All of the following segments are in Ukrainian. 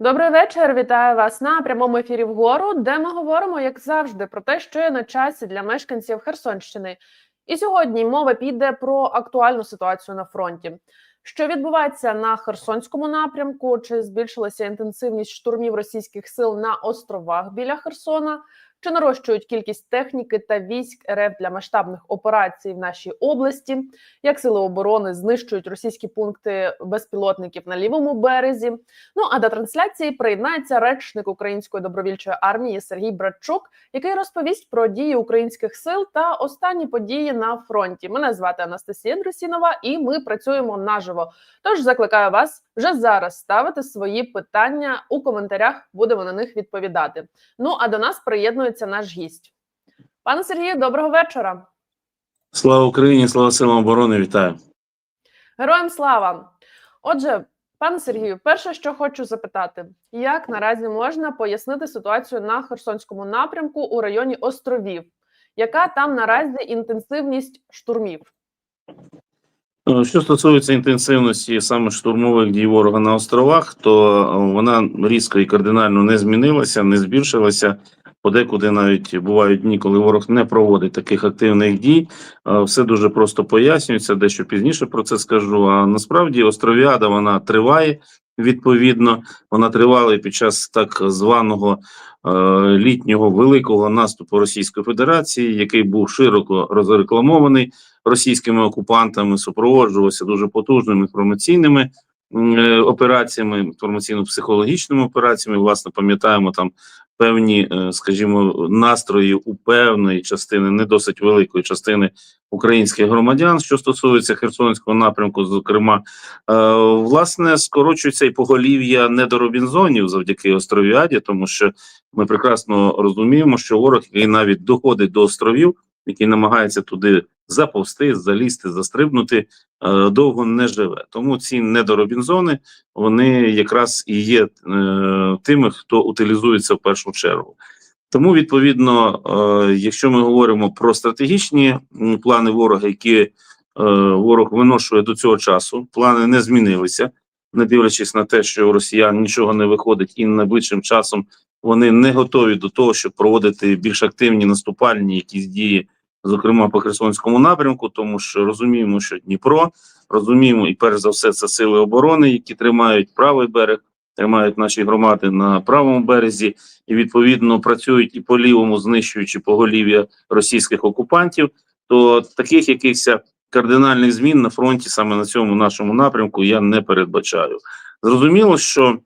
Добрий вечір. Вітаю вас на прямому ефірі вгору, де ми говоримо, як завжди, про те, що є на часі для мешканців Херсонщини. І сьогодні мова піде про актуальну ситуацію на фронті. Що відбувається на Херсонському напрямку? Чи збільшилася інтенсивність штурмів російських сил на островах біля Херсона? Чи нарощують кількість техніки та військ РФ для масштабних операцій в нашій області? Як сили оборони знищують російські пункти безпілотників на лівому березі? Ну а до трансляції приєднається речник Української добровільчої армії Сергій Братчук, який розповість про дії українських сил та останні події на фронті. Мене звати Анастасія Друсінова, і ми працюємо наживо. Тож закликаю вас вже зараз ставити свої питання у коментарях. Будемо на них відповідати. Ну а до нас приєднується наш гість. Пане Сергію, доброго вечора. Слава Україні, слава силам оборони, вітаю. Героям слава! Отже, пане Сергію, перше, що хочу запитати, як наразі можна пояснити ситуацію на Херсонському напрямку у районі островів? Яка там наразі інтенсивність штурмів? Е, Що стосується інтенсивності саме штурмових дій ворога на островах, то е, вона різко і кардинально не змінилася, не збільшилася. Подекуди навіть бувають дні, коли ворог не проводить таких активних дій. Е, Все дуже просто пояснюється, дещо пізніше про це скажу. А насправді островіада вона триває. Відповідно, вона тривала і під час так званого е, літнього великого наступу Російської Федерації, який був широко розрекламований російськими окупантами, супроводжувався дуже потужними інформаційними операціями, інформаційно-психологічними операціями. Власне, пам'ятаємо там певні, е, скажімо, настрої у певної частини, не досить великої частини українських громадян, що стосується Херсонського напрямку, зокрема, Е, власне, скорочується і поголів'я недоробінзонів завдяки островіаді, тому що ми прекрасно розуміємо, що ворог, який навіть доходить до островів, який намагається туди заповзти, залізти, застрибнути, е, довго не живе. Тому ці недоробінзони вони якраз і є е, тими, хто утилізується в першу чергу. Тому, відповідно, е, якщо ми говоримо про стратегічні плани ворога, які ворог виношує до цього часу. Плани не змінилися, не дивлячись на те, що у росіян нічого не виходить, і найближчим часом вони не готові до того, щоб проводити більш активні наступальні якісь дії, зокрема по Херсонському напрямку, тому що розуміємо, що Дніпро розуміємо, і перш за все, це сили оборони, які тримають правий берег. Тримають наші громади на правому березі і відповідно працюють і по лівому, знищуючи поголів'я російських окупантів. То таких якихось кардинальних змін на фронті саме на цьому нашому напрямку я не передбачаю. Зрозуміло, що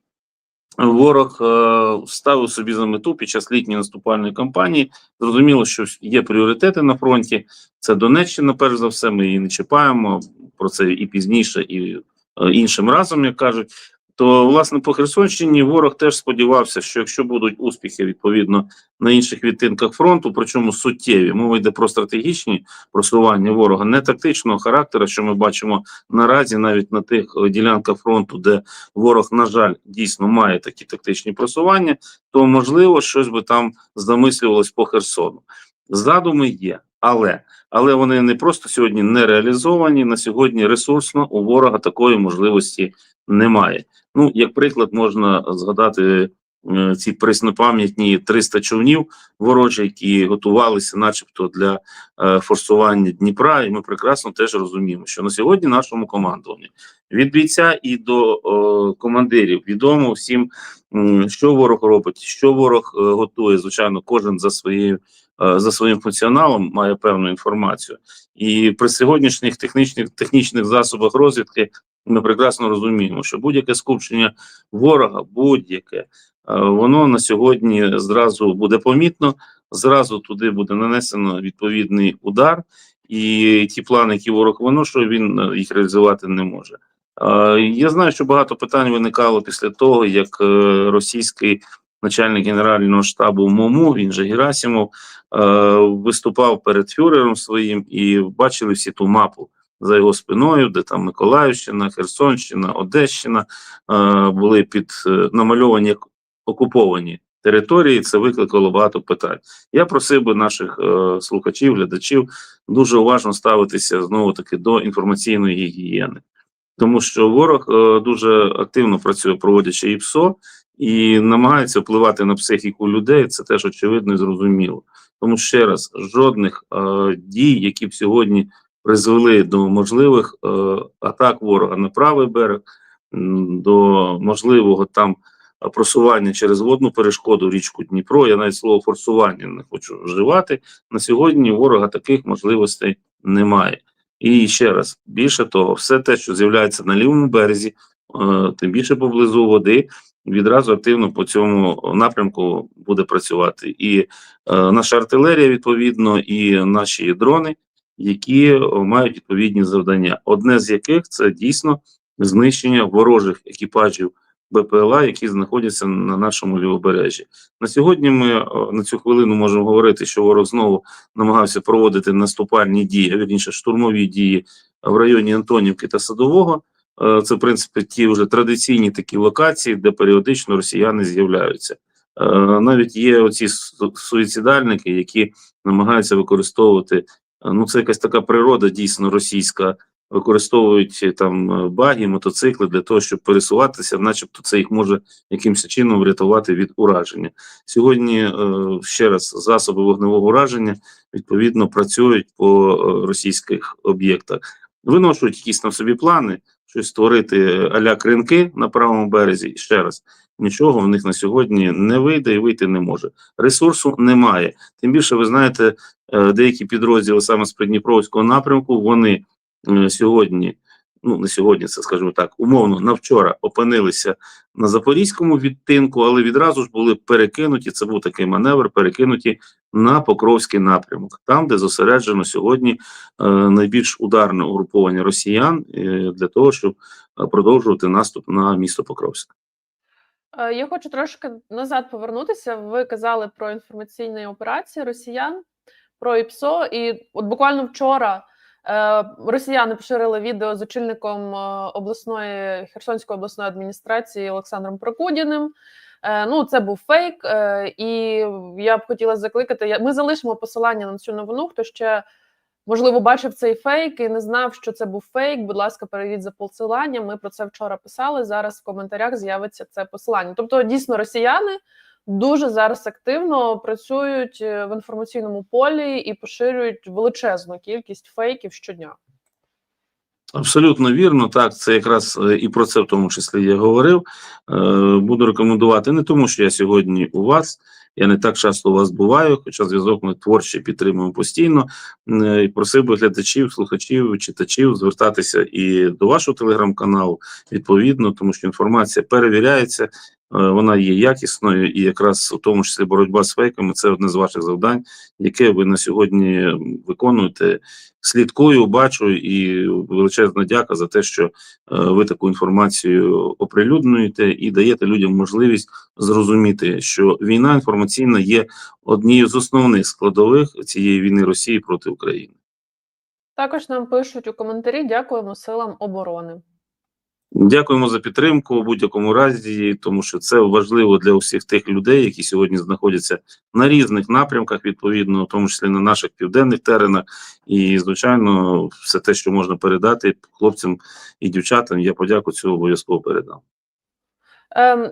ворог е, ставив собі за мету під час літньої наступальної кампанії. Зрозуміло, що є пріоритети на фронті. Це Донеччина, перш за все. Ми її не чіпаємо про це і пізніше, і е, іншим разом, як кажуть. То власне по Херсонщині ворог теж сподівався, що якщо будуть успіхи відповідно на інших відтинках фронту, причому суттєві, мова йде про стратегічні просування ворога, не тактичного характеру, що ми бачимо наразі, навіть на тих е, ділянках фронту, де ворог, на жаль, дійсно має такі тактичні просування, то можливо щось би там замислювалось по Херсону. Задуми є, але але вони не просто сьогодні не реалізовані. На сьогодні ресурсно у ворога такої можливості немає. Ну, як приклад, можна згадати е, ці преснопам'ятні 300 човнів ворожі, які готувалися, начебто, для е, форсування Дніпра. І ми прекрасно теж розуміємо, що на сьогодні нашому командуванню від бійця і до е, командирів відомо всім, що ворог робить, що ворог е, готує. Звичайно, кожен за своєю. Е, За своїм функціоналом має певну інформацію, і при сьогоднішніх технічних технічних засобах розвідки ми прекрасно розуміємо, що будь-яке скупчення ворога, будь-яке, е, воно на сьогодні зразу буде помітно, зразу туди буде нанесено відповідний удар, і ті плани, які ворог виношує, він е, їх реалізувати не може. Я знаю, що багато питань виникало після того, як російський начальник генерального штабу МОМУ, він же Герасимов, виступав перед фюрером своїм і бачили всі ту мапу за його спиною, де там Миколаївщина, Херсонщина, Одещина е, були під е, намальовані як окуповані території. Це викликало багато питань. Я просив би наших е, слухачів, глядачів дуже уважно ставитися знову таки до інформаційної гігієни. Тому що ворог е, дуже активно працює, проводячи ІПСО, і намагається впливати на психіку людей. Це теж очевидно і зрозуміло. Тому ще раз жодних е, дій, які б сьогодні призвели до можливих е, атак ворога на правий берег, до можливого там просування через водну перешкоду в річку Дніпро. Я навіть слово форсування не хочу вживати. На сьогодні ворога таких можливостей немає. І ще раз, більше того, все те, що з'являється на лівому березі, е, тим більше поблизу води, відразу активно по цьому напрямку буде працювати. І е, наша артилерія, відповідно, і наші дрони, які мають відповідні завдання. Одне з яких це дійсно знищення ворожих екіпажів БПЛА, які знаходяться на нашому лівобережжі. На сьогодні ми е, на цю хвилину можемо говорити, що ворог знову намагався проводити наступальні дії, а вірніше штурмові дії в районі Антонівки та Садового. Е, Це, в принципі, ті вже традиційні такі локації, де періодично росіяни з'являються. Е, Навіть є оці су- суїцидальники, які намагаються використовувати. е, Ну, це якась така природа дійсно російська. Використовують там баги, мотоцикли для того, щоб пересуватися, начебто це їх може якимось чином врятувати від ураження. Сьогодні ще раз засоби вогневого ураження відповідно працюють по російських об'єктах, виношують якісь там собі плани, щось створити аля кринки на правому березі. Ще раз нічого в них на сьогодні не вийде і вийти не може. Ресурсу немає. Тим більше, ви знаєте, е, деякі підрозділи саме з Придніпровського напрямку вони е, сьогодні. Ну, не сьогодні, це скажімо так, умовно на вчора опинилися на запорізькому відтинку, але відразу ж були перекинуті. Це був такий маневр, перекинуті на Покровський напрямок, там, де зосереджено сьогодні е, найбільш ударне угруповання росіян е, для того, щоб е, продовжувати наступ на місто Покровськ. Е, Я хочу трошки назад повернутися. Ви казали про інформаційні операції росіян, про ІПСО, і от буквально вчора росіяни поширили відео з очільником е, обласної Херсонської обласної адміністрації Олександром Прокудіним. Е, Ну, це був фейк, е, і я б хотіла закликати. Ми залишимо посилання на цю новину. Хто ще можливо бачив цей фейк і не знав, що це був фейк. Будь ласка, перейдіть за посиланням. Ми про це вчора писали. Зараз в коментарях з'явиться це посилання. Тобто, дійсно, росіяни дуже зараз активно працюють е, в інформаційному полі і поширюють величезну кількість фейків щодня. Абсолютно вірно, так це якраз е, і про це в тому числі я говорив. Е, Буду рекомендувати не тому, що я сьогодні у вас. Я не так часто у вас буваю, хоча зв'язок ми творче підтримуємо постійно. І просив би глядачів, слухачів, читачів звертатися і до вашого телеграм-каналу відповідно, тому що інформація перевіряється, вона є якісною, і якраз у тому числі боротьба з фейками це одне з ваших завдань, яке ви на сьогодні виконуєте. Слідкую, бачу і величезна дяка за те, що е, ви таку інформацію оприлюднюєте і даєте людям можливість зрозуміти, що війна інформаційна є однією з основних складових цієї війни Росії проти України. Також нам пишуть у коментарі: дякуємо силам оборони. Дякуємо за підтримку у будь-якому разі, тому що це важливо для усіх тих людей, які сьогодні знаходяться на різних напрямках, відповідно, в тому числі на наших південних теренах. І, звичайно, все те, що можна передати хлопцям і дівчатам, я подяку цього обов'язково передам. Ем,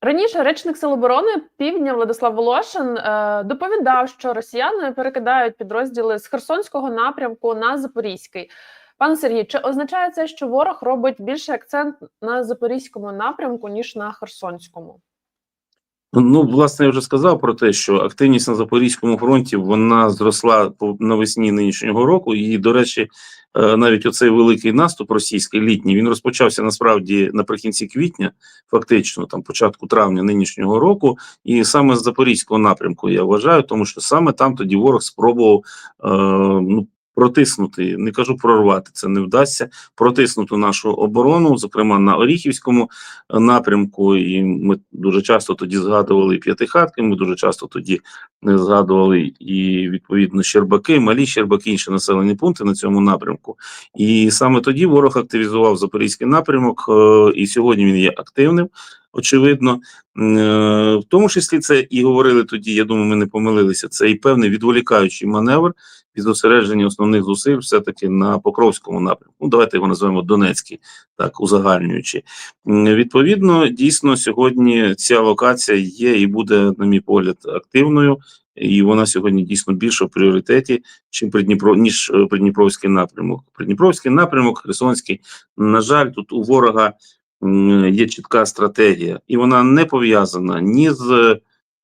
раніше речник Сил оборони Півдня Владислав Волошин е, доповідав, що росіяни перекидають підрозділи з Херсонського напрямку на Запорізький. Пане Сергій, чи означає це, що ворог робить більший акцент на запорізькому напрямку ніж на Херсонському? Ну, власне, я вже сказав про те, що активність на Запорізькому фронті вона зросла навесні нинішнього року. І, до речі, е, навіть оцей великий наступ російський літній він розпочався насправді наприкінці квітня, фактично, там початку травня нинішнього року, і саме з Запорізького напрямку я вважаю, тому що саме там тоді ворог спробував е, ну. Протиснути, не кажу прорвати, це не вдасться. Протиснути нашу оборону, зокрема на Оріхівському е, напрямку. І ми дуже часто тоді згадували п'ятихатки. Ми дуже часто тоді не згадували і відповідно Щербаки, малі Щербаки, інші населені пункти на цьому напрямку. І саме тоді ворог активізував запорізький напрямок, е, і сьогодні він є активним. очевидно. Е, В тому числі це і говорили тоді. Я думаю, ми не помилилися. Це і певний відволікаючий маневр від зосередження основних зусиль все-таки на Покровському напрямку. Ну, давайте його називаємо Донецький, так узагальнюючи. Відповідно, дійсно, сьогодні ця локація є і буде, на мій погляд, активною, і вона сьогодні дійсно більше в пріоритеті, чим Придніпро, ніж е, Придніпровський напрямок. Придніпровський напрямок, Херсонський. На жаль, тут у ворога є чітка стратегія, і вона не пов'язана ні з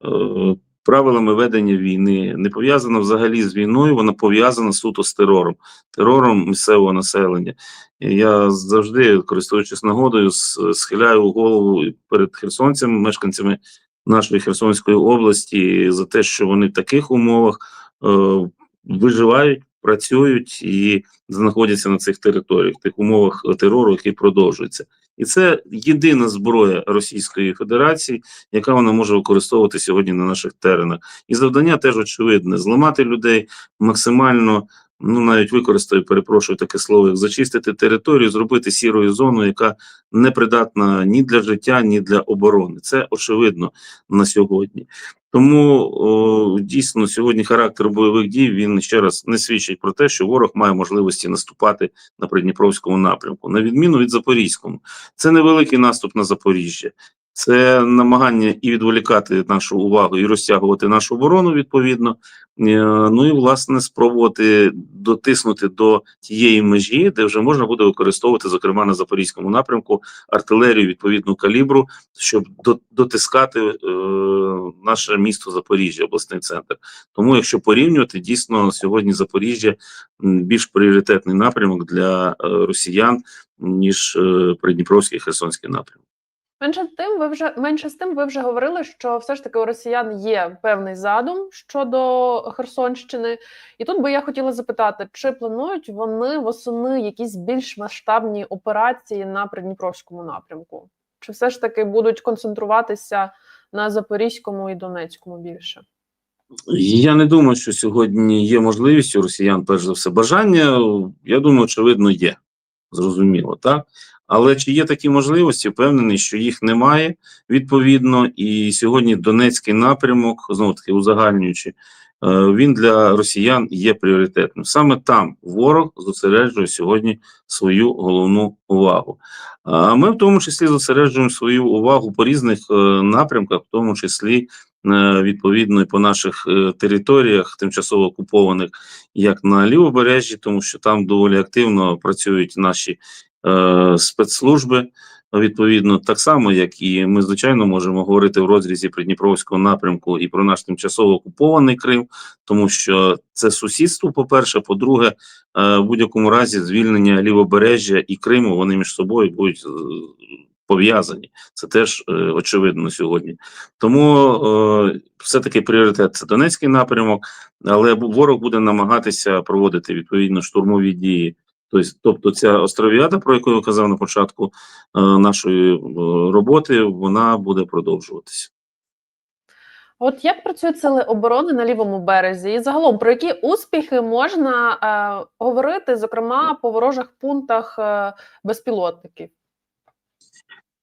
е, правилами ведення війни, не пов'язана взагалі з війною, вона пов'язана суто з терором, терором місцевого населення. Я завжди, користуючись нагодою, схиляю голову перед херсонцями, мешканцями нашої Херсонської області за те, що вони в таких умовах е, виживають, працюють і знаходяться на цих територіях, в тих умовах терору, який продовжується. І це єдина зброя Російської Федерації, яка вона може використовувати сьогодні на наших теренах. І завдання теж очевидне: зламати людей максимально. Ну, навіть використаю, перепрошую таке слово, як зачистити територію, зробити сірою зону, яка не придатна ні для життя, ні для оборони. Це очевидно на сьогодні. Тому о, дійсно сьогодні характер бойових дій він ще раз не свідчить про те, що ворог має можливості наступати на Придніпровському напрямку, на відміну від Запорізькому. Це невеликий наступ на Запоріжжя. Це намагання і відволікати нашу увагу, і розтягувати нашу оборону відповідно. Е, Ну і власне спробувати дотиснути до тієї межі, де вже можна буде використовувати, зокрема на запорізькому напрямку, артилерію відповідного калібру, щоб дотискати е, наше місто Запоріжжя, обласний центр. Тому, якщо порівнювати, дійсно сьогодні Запоріжжя більш пріоритетний напрямок для е, росіян ніж е, Придніпровський Херсонський напрямок. Менше тим, ви вже менше з тим, ви вже говорили, що все ж таки у росіян є певний задум щодо Херсонщини. І тут би я хотіла запитати, чи планують вони восени якісь більш масштабні операції на Придніпровському напрямку? Чи все ж таки будуть концентруватися на Запорізькому і Донецькому більше? Я не думаю, що сьогодні є можливість у росіян, перш за все, бажання. Я думаю, очевидно, є. Зрозуміло, так? Але чи є такі можливості? Впевнений, що їх немає відповідно. І сьогодні Донецький напрямок, знову таки узагальнюючи, е, він для росіян є пріоритетним. Саме там ворог зосереджує сьогодні свою головну увагу. А ми в тому числі зосереджуємо свою увагу по різних е, напрямках, в тому числі е, відповідно і по наших територіях, тимчасово окупованих, як на лівобережжі, тому що там доволі активно працюють наші спецслужби. Відповідно, так само, як і ми, звичайно, можемо говорити в розрізі Придніпровського напрямку і про наш тимчасово окупований Крим, тому що це сусідство, по-перше, по-друге, е, в будь-якому разі звільнення лівобережжя і Криму вони між собою будуть е, пов'язані. Це теж е, очевидно сьогодні. Тому е, все-таки пріоритет це Донецький напрямок, але ворог буде намагатися проводити відповідно штурмові дії. Тобто, тобто ця островіада, про яку я казав на початку е, нашої е, роботи, вона буде продовжуватися. От як працюють сили оборони на лівому березі, і загалом про які успіхи можна е, говорити, зокрема по ворожих пунктах е, безпілотників?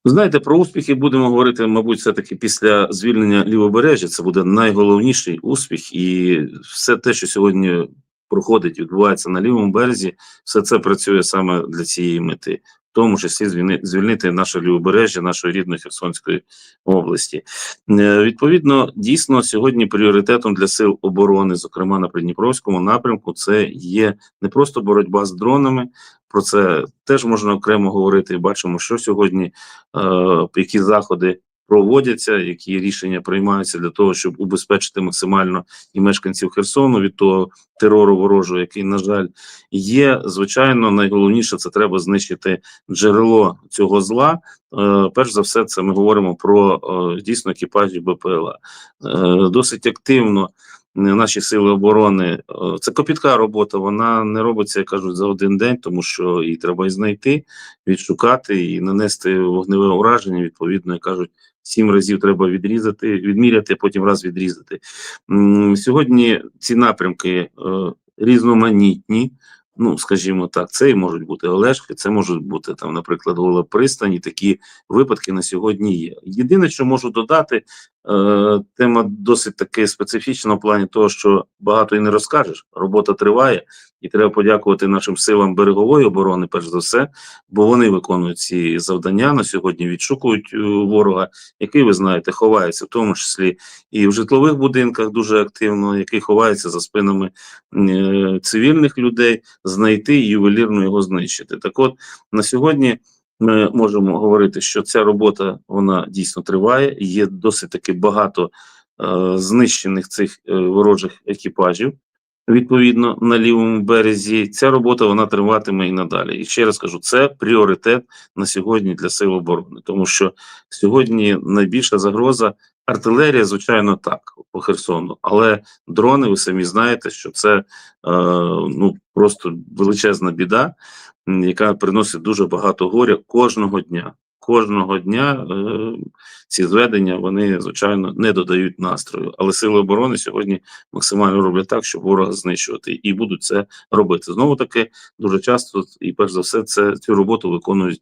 Знаєте, про успіхи будемо говорити, мабуть, все-таки після звільнення лівобережжя. Це буде найголовніший успіх, і все те, що сьогодні проходить, відбувається на лівому березі, все це працює саме для цієї мети, в тому числі звільнити наше лівобережжя, нашої рідної Херсонської області. Е, Відповідно, дійсно, сьогодні пріоритетом для сил оборони, зокрема на Придніпровському напрямку, це є не просто боротьба з дронами. Про це теж можна окремо говорити. Бачимо, що сьогодні, е, які заходи проводяться, які рішення приймаються для того, щоб убезпечити максимально і мешканців Херсону від того терору ворожого, який, на жаль, є. Звичайно, найголовніше це треба знищити джерело цього зла. Е, перш за все, це ми говоримо про е, дійсно екіпажі БПЛА. Е, досить активно наші сили оборони. Це копітка робота, вона не робиться, як кажуть, за один день, тому що її треба і знайти, відшукати і нанести вогневе ураження. Відповідно, як кажуть, сім разів треба відрізати, відміряти, потім раз відрізати. Сьогодні ці напрямки е, різноманітні. Ну, скажімо так, це і можуть бути Олешки, це можуть бути там, наприклад, Гола пристані. Такі випадки на сьогодні є. Єдине, що можу додати, тема досить таки специфічна в плані того, що багато і не розкажеш. Робота триває, і треба подякувати нашим силам берегової оборони, перш за все, бо вони виконують ці завдання на сьогодні, відшукують е, ворога, який ви знаєте, ховається, в тому числі і в житлових будинках дуже активно, який ховається за спинами е, цивільних людей, знайти і ювелірно його знищити. Так, от на сьогодні. Ми можемо говорити, що ця робота вона дійсно триває. Є досить таки багато е, знищених цих е, ворожих екіпажів. Відповідно, на лівому березі ця робота вона триватиме і надалі. І ще раз кажу, це пріоритет на сьогодні для сил оборони, тому що сьогодні найбільша загроза артилерія, звичайно, так по Херсону, але дрони, ви самі знаєте, що це е, ну просто величезна біда, яка приносить дуже багато горя кожного дня. Кожного дня е, ці зведення вони звичайно не додають настрою, але сили оборони сьогодні максимально роблять так, щоб ворога знищувати, і будуть це робити. Знову таки дуже часто і перш за все, це цю роботу виконують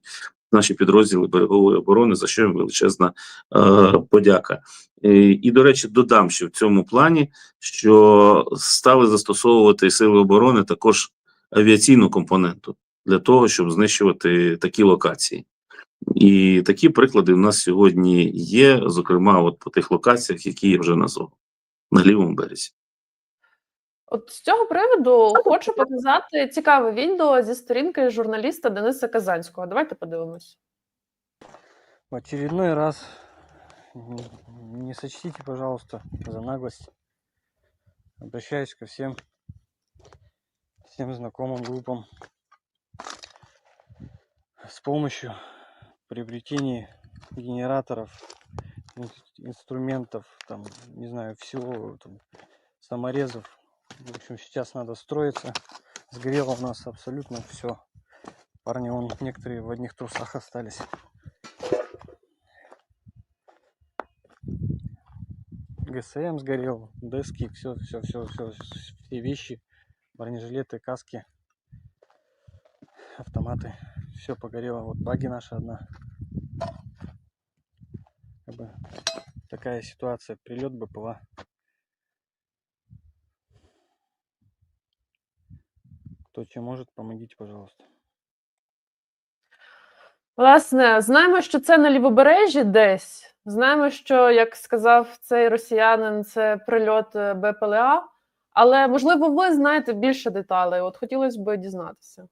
наші підрозділи берегової оборони, за що їм величезна е, подяка. І, і до речі, додам ще в цьому плані, що стали застосовувати сили оборони також авіаційну компоненту для того, щоб знищувати такі локації. І такі приклади в нас сьогодні є, зокрема, от по тих локаціях, які я вже назвав на лівому березі. От з цього приводу хочу показати цікаве відео зі сторінки журналіста Дениса Казанського. Давайте подивимось. В очередной раз н- не сочтите, пожалуйста, за наглость. Обращаюсь ко всем, всем знакомым группам с помощью приобретения генераторов, ин- инструментов, там, не знаю, всего, там, саморезов. в общем, сейчас надо строиться. Сгорело у нас абсолютно все. Парни, вон некоторые в одних трусах остались. ГСМ сгорел, дески, все, все, все, все, все вещи, бронежилеты, каски, автоматы, все погорело. Вот баги наша одна. Как бы такая ситуация, прилет БПЛА. Кто чем может, помогите, пожалуйста. Власне, знаємо, що це на лівобережжі десь. Знаємо, що, як сказав цей росіянин, це прильот е, БПЛА. Але можливо, ви знаєте більше деталей. От хотілося б дізнатися.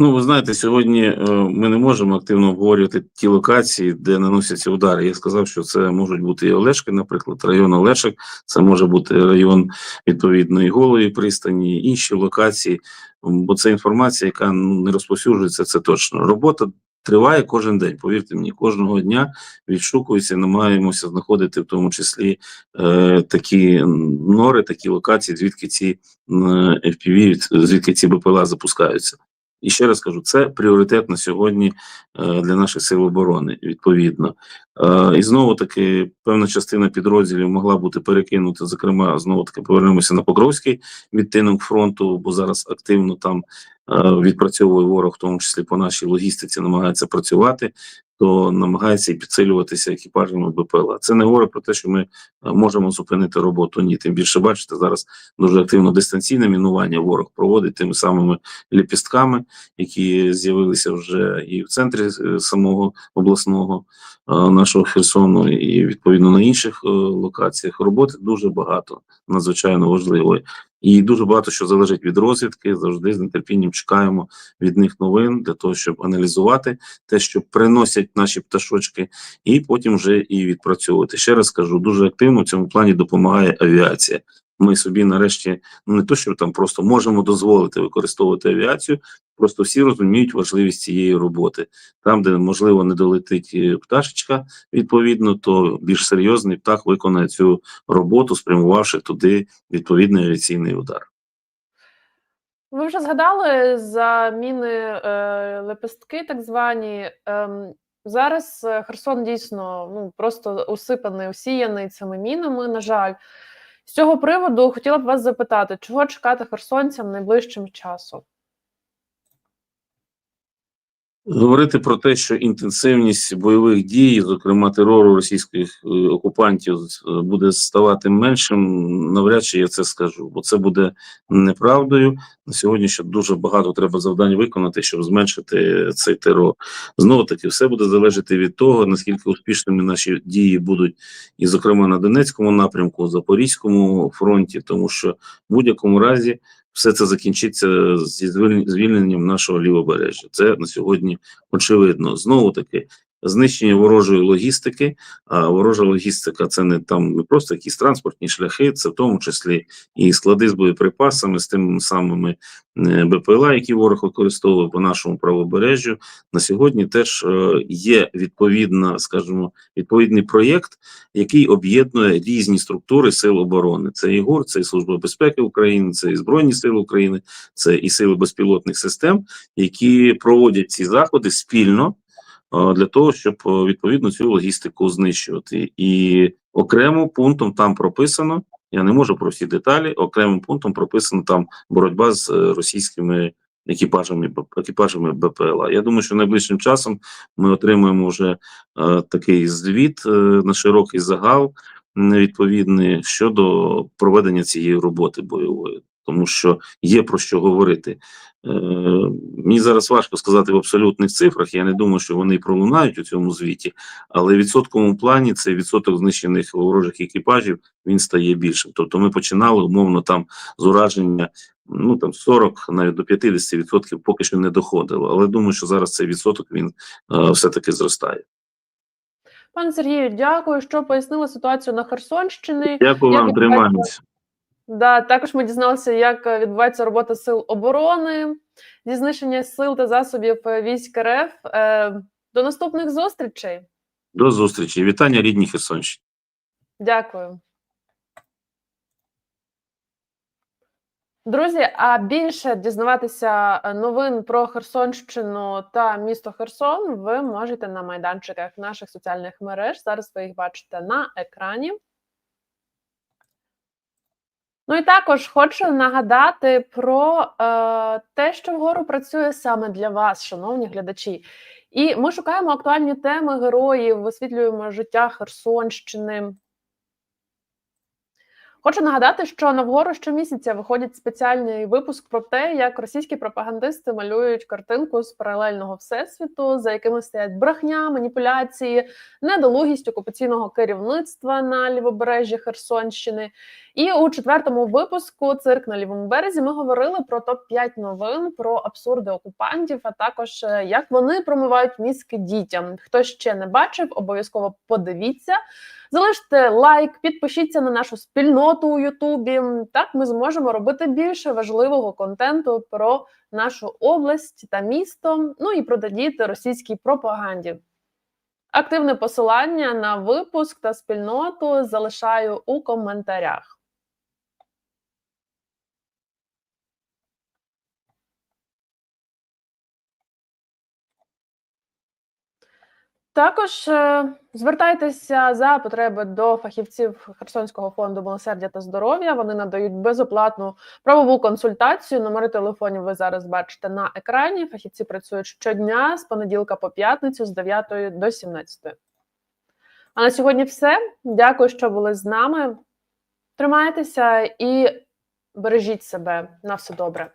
Ну, ви знаєте, сьогодні е, ми не можемо активно обговорювати ті локації, де наносяться удари. Я сказав, що це можуть бути і Олешки, наприклад, район Олешек, це може бути район відповідної голої пристані, інші локації, бо це інформація, яка ну, не розповсюджується, це точно. Робота триває кожен день. Повірте мені, кожного дня відшукується, намагаємося знаходити в тому числі е, такі нори, такі локації, звідки ці м, FPV, звідки ці БПЛА запускаються. І ще раз кажу, це пріоритет на сьогодні е, для наших сил оборони, відповідно. Е, і знову таки певна частина підрозділів могла бути перекинута. Зокрема, знову таки повернемося на Покровський відтинок фронту, бо зараз активно там е, відпрацьовує ворог, в тому числі по нашій логістиці, намагається працювати. То намагається підсилюватися екіпажами БПЛА. Це не говорить про те, що ми е, можемо зупинити роботу. Ні, тим більше бачите, зараз дуже активно дистанційне мінування ворог проводить тими самими ліпістками, які з'явилися вже і в центрі е, самого обласного е, нашого Херсону, і відповідно на інших локаціях. Роботи дуже багато, надзвичайно важливої. І дуже багато що залежить від розвідки. Завжди з нетерпінням чекаємо від них новин для того, щоб аналізувати те, що приносять наші пташочки, і потім вже і відпрацьовувати. Ще раз кажу, дуже активно в цьому плані допомагає авіація. Ми собі нарешті ну не то, що там просто можемо дозволити використовувати авіацію, просто всі розуміють важливість цієї роботи. Там, де можливо не долетить е, пташечка, відповідно, то більш серйозний птах виконає цю роботу, спрямувавши туди відповідний авіаційний удар. Ви вже згадали за міни е, лепестки, так звані. Ем, зараз е, Херсон дійсно ну, просто усипаний, усіяний цими мінами, на жаль. З цього приводу хотіла б вас запитати, чого чекати херсонцям найближчим часом? Говорити про те, що інтенсивність бойових дій, зокрема терору російських е, окупантів, е, буде ставати меншим, навряд чи я це скажу, бо це буде неправдою. На сьогодні ще дуже багато треба завдань виконати, щоб зменшити цей терор. Знову таки, все буде залежати від того, наскільки успішними наші дії будуть, і, зокрема, на Донецькому напрямку, Запорізькому фронті, тому що в будь-якому разі все це закінчиться зі звільненням нашого лівобережжя. Це на сьогодні очевидно. Знову таки, знищення ворожої логістики. А ворожа логістика це не там не просто якісь транспортні шляхи, це в тому числі і склади з боєприпасами, з тими самими е, БПЛА, які ворог використовує по нашому правобережжю. На сьогодні теж е, є відповідна, скажімо, відповідний проєкт, який об'єднує різні структури сил оборони. Це і ГУР, це і Служба безпеки України, це і Збройні Сили України, це і сили безпілотних систем, які проводять ці заходи спільно для того, щоб е, відповідно цю логістику знищувати. І окремим пунктом там прописано. Я не можу про всі деталі. Окремим пунктом прописано там боротьба з е, російськими екіпажами екіпажами БПЛА. Я думаю, що найближчим часом ми отримаємо вже е, такий звіт е, на широкий загал м, відповідний щодо проведення цієї роботи бойової, тому що є про що говорити. Е, мені зараз важко сказати в абсолютних цифрах. Я не думаю, що вони пролунають у цьому звіті, але в відсотковому плані цей відсоток знищених ворожих екіпажів він стає більшим. Тобто ми починали умовно там з ураження. Ну там 40, навіть до 50 відсотків поки що не доходило. Але думаю, що зараз цей відсоток він е, все таки зростає. Пане Сергію, дякую, що пояснили ситуацію на Херсонщині. Дякую Як вам, тримаємося. Да, також ми дізналися, як е, відбувається робота сил оборони зі знищення сил та засобів е, військ РФ. Е, До наступних зустрічей. До зустрічі. Вітання рідній Херсонщині. Дякую. Друзі, а більше дізнаватися новин про Херсонщину та місто Херсон ви можете на майданчиках наших соціальних мереж. Зараз ви їх бачите на екрані. Ну і також хочу нагадати про е, те, що вгору працює саме для вас, шановні глядачі. І ми шукаємо актуальні теми героїв, висвітлюємо життя Херсонщини. Хочу нагадати, що на вгору щомісяця виходить спеціальний випуск про те, як російські пропагандисти малюють картинку з паралельного всесвіту, за якими стоять брехня, маніпуляції, недолугість окупаційного керівництва на лівобережжі Херсонщини. І у четвертому випуску цирк на лівому березі ми говорили про топ 5 новин про абсурди окупантів, а також е, як вони промивають мізки дітям. Хто ще не бачив, обов'язково подивіться. Залиште лайк, підпишіться на нашу спільноту у Ютубі. Так ми зможемо робити більше важливого контенту про нашу область та місто. Ну і протидіяти російській пропаганді. Активне посилання на випуск та спільноту залишаю у коментарях. Також е, звертайтеся за потреби до фахівців Херсонського фонду милосердя та здоров'я. Вони надають безоплатну правову консультацію. Номери телефонів ви зараз бачите на екрані. Фахівці працюють щодня з понеділка по п'ятницю з 9 до 17. А на сьогодні все. Дякую, що були з нами. Тримайтеся і бережіть себе. На все добре.